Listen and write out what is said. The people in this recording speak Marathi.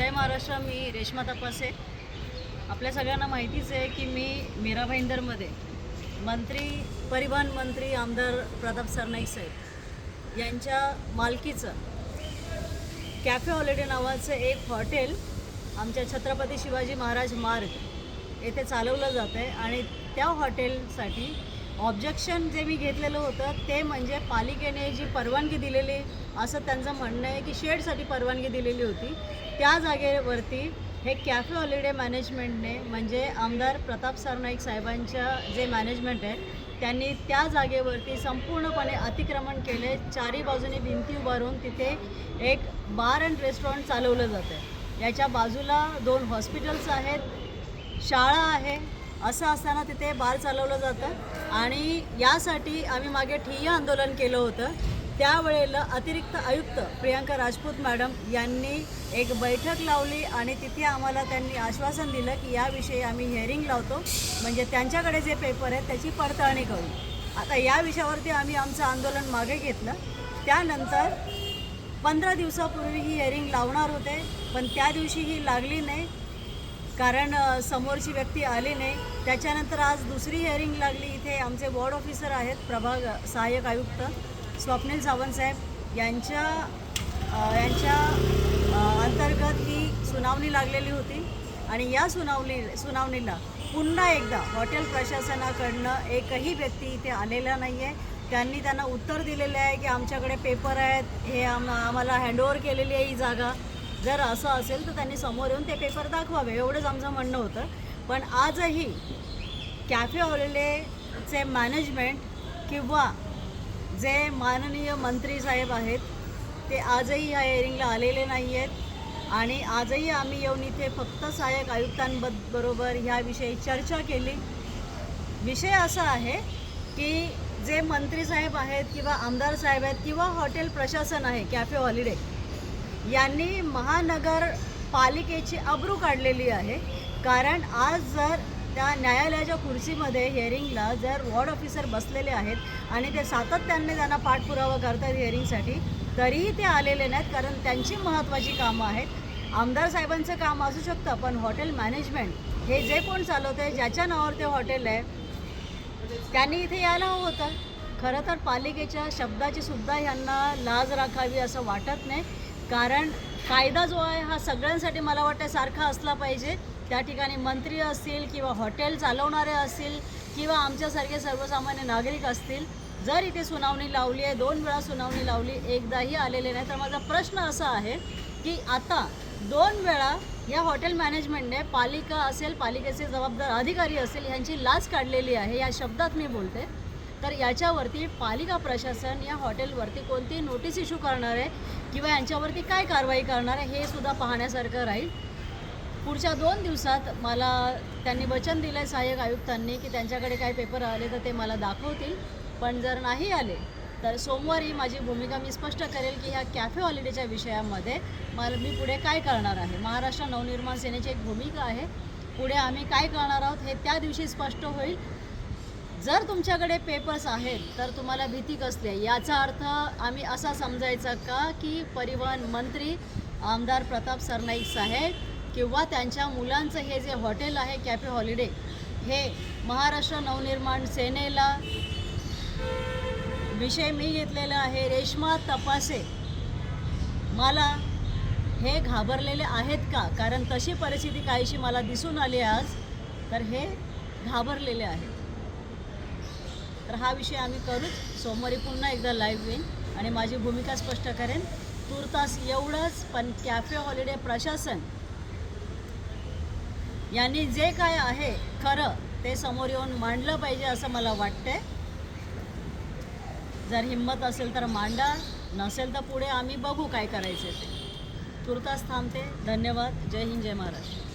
जय महाराष्ट्र मी रेश्मा तपासे. आपल्या सगळ्यांना माहितीच आहे की मी मीरा भाईंदरमध्ये मंत्री परिवहन मंत्री आमदार प्रताप सरनाईक साहेब यांच्या मालकीचं कॅफे हॉलिडे नावाचं एक हॉटेल आमच्या छत्रपती शिवाजी महाराज मार्ग येथे चालवलं जातं आहे आणि त्या हॉटेलसाठी ऑब्जेक्शन जे मी घेतलेलं होतं ते म्हणजे पालिकेने जी परवानगी दिलेली असं त्यांचं म्हणणं आहे की शेडसाठी परवानगी दिलेली होती. त्या जागेवरती हे कॅफे हॉलिडे मॅनेजमेंटने म्हणजे आमदार प्रताप सरनाईक साहेबांच्या जे मॅनेजमेंट आहे त्यांनी त्या जागेवरती संपूर्णपणे अतिक्रमण केले. चारी बाजूने भिंती उभारून तिथे एक बार अँड रेस्टॉरंट चालवलं जातं आहे याच्या बाजूला दोन हॉस्पिटल्स आहेत शाळा आहे असं असताना तिथे बार चालवलं जातं. आणि यासाठी आम्ही मागे ठिय्या आंदोलन केलं होतं. त्यावेळेला अतिरिक्त आयुक्त प्रियांका राजपूत मॅडम यांनी एक बैठक लावली आणि तिथे आम्हाला त्यांनी आश्वासन दिलं की याविषयी आम्ही हिअरिंग लावतो. म्हणजे त्यांच्याकडे जे पेपर आहेत त्याची पडताळणी करू. आता या विषयावरती आम्ही आमचं आंदोलन मागे घेतलं. त्यानंतर पंधरा दिवसापूर्वी ही हिअरिंग लावणार होते. पण त्या दिवशी ही लागली नाही. कारण समोरची व्यक्ती आली नाही. त्याच्यानंतर आज दुसरी हिअरिंग लागली. इथे आमचे वॉर्ड ऑफिसर आहेत प्रभाग सहाय्यक आयुक्त स्वप्नील सावंतसाहेब यांच्या यांच्या अंतर्गत ही सुनावणी लागलेली होती. आणि या सुनावणी सुनावणीला पुन्हा एकदा हॉटेल प्रशासनाकडनं एकही व्यक्ती इथे आलेला नाही आहे त्यांनी त्यांना उत्तर दिलेलं आहे की आमच्याकडे पेपर आहेत. हे आम आम्हाला हँडओव्हर केलेली आहे ही जागा. जर असं असेल तर त्यांनी समोर येऊन ते पेपर दाखवावे एवढंच आमचं म्हणणं होतं. पण आजही कॅफे हॉलिडेचे मॅनेजमेंट किंवा जे माननीय मंत्री साहेब आहेत ते आजही या एअरिंगला आलेले नाही आहेत आणि आजही आम्ही येऊन इथे फक्त सहाय्यक आयुक्तांबरोबर ह्याविषयी चर्चा केली. विषय असा आहे की जे मंत्री साहेब आहेत किंवा आमदार साहेब आहेत किंवा हॉटेल प्रशासन आहे कॅफे हॉलिडे यांनी महानगर पालिकेची अब्रू काढलेली आहे. कारण आज जर त्या न्यायालयाच्या खुर्चीमध्ये हिअरिंगला जर वॉर्ड ऑफिसर बसलेले आहेत आणि ते सातत्याने त्यांना पाठपुरावा करतात हिअरिंगसाठी तरीही ते आलेले नाहीत कारण त्यांची महत्त्वाची कामं आहेत. आमदार साहेबांचं काम असू शकतं पण हॉटेल मॅनेजमेंट हे जे कोण चालवते ज्याच्या नावावर ते हॉटेल आहे त्यांनी इथे यायला हवं होतं. खरं तर पालिकेच्या शब्दाची सुद्धा ह्यांना लाज राखावी असं वाटत नाही. कारण कायदा जो आहे हा सगळ्यांसाठी मला वाटतं सारखा असला पाहिजे. त्या ठिकाणी मंत्री असतील किंवा हॉटेल चालवणारे असतील किंवा आमच्यासारखे सर्वसामान्य नागरिक असतील जर इथे सुनावणी लावली आहे दोन वेळा सुनावणी लावली एकदाही आलेले नाही तर माझा प्रश्न असा आहे की आता दोन वेळा या हॉटेल मॅनेजमेंटने पालिका असेल पालिकेचे जबाबदार अधिकारी असेल ह्यांची लाच काढलेली आहे या शब्दात मी बोलते. तर याच्यावरती पालिका प्रशासन या हॉटेलवरती कोणती नोटीस इश्यू करणार आहे किंवा यांच्यावरती काय कारवाई करणार आहे हे सुद्धा पाहण्यासारखं राहील. पुढच्या दोन दिवसात मला त्यांनी वचन दिलं आहे सहाय्यक आयुक्तांनी की त्यांच्याकडे काय पेपर आले तर ते मला दाखवतील. पण जर नाही आले तर सोमवारी माझी भूमिका मी स्पष्ट करेल की ह्या कॅफे हॉलिडेच्या विषयामध्ये मला मी पुढे काय करणार आहे. महाराष्ट्र नवनिर्माण सेनेची एक भूमिका आहे. पुढे आम्ही काय करणार आहोत हे त्या दिवशी स्पष्ट होईल. जर तुमच्याकडे पेपर्स आहेत तर तुम्हाला भीती कसली आहे? याचा अर्थ आम्ही असा समजायचा का की परिवहन मंत्री आमदार प्रताप सरनाईक साहेब किंवा त्यांच्या मुलांचं हे जे हॉटेल आहे कॅफे हॉलिडे हे महाराष्ट्र नवनिर्माण सेनेला विषय मी घेतलेला आहे रेश्मा तपासे. मला हे घाबरलेले आहेत का? कारण तशी परिस्थिती काहीशी मला दिसून आली आज तर हे घाबरलेले आहेत. तर हा विषय आम्ही करूच. सोमवारी पुन्हा एकदा लाईव्ह येईन आणि माझी भूमिका स्पष्ट करेन. तुर्तास एवढंच पण कॅफे हॉलिडे प्रशासन यांनी जे काय आहे खरं ते समोर येऊन मांडलं पाहिजे असं मला वाटतंय. जर हिंमत असेल तर मांडा नसेल तर पुढे आम्ही बघू काय करायचं ते. तुर्तास थांबते. धन्यवाद. जय हिंद जय महाराष्ट्र.